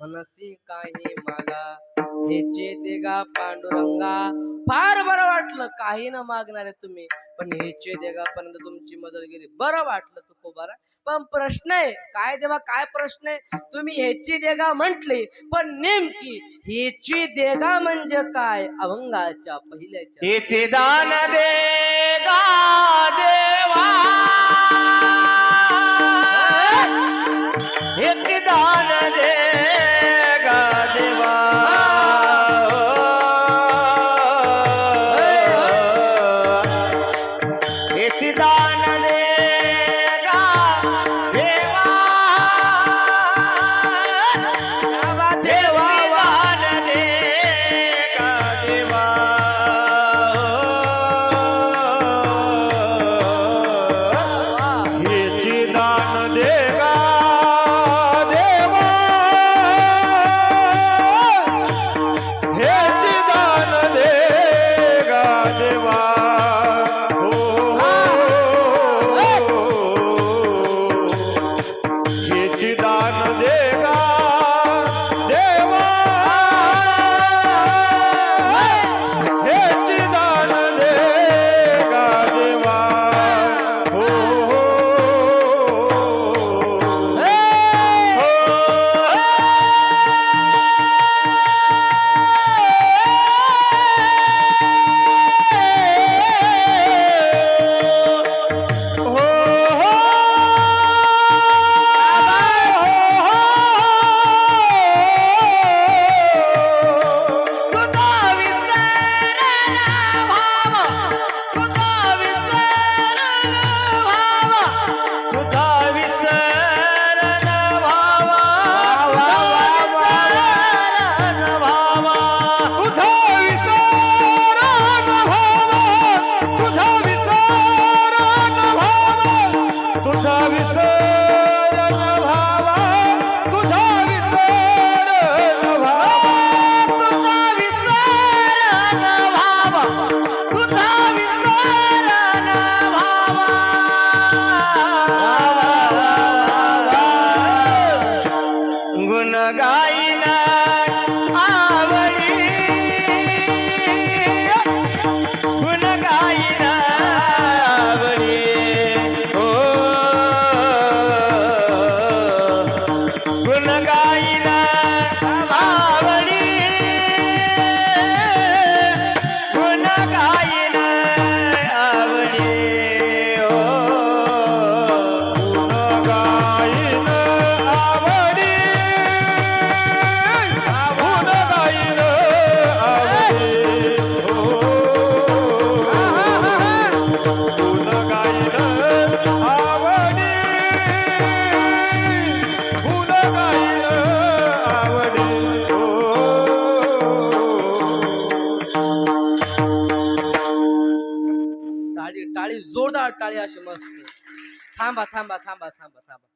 मनसी काही मागा. हेचे देगा पांडुरंगा. फार बरं वाटलं काही ना मागणारे तुम्ही. पण हेचे देगा पर्यंत तुमची मदत गेली. बरं वाटलं तुकोबारा पण प्रश्न आहे काय देवा काय प्रश्न आहे? तुम्ही ह्याची देगा म्हंटली पण नेमकी ह्याची देगा म्हणजे काय? अभंगाच्या पहिल्याच्या. दान देगा देवा. देगा गुण गाय टाळी अशी मस्त. थांबा थांबा थांबा थांबा थांबा.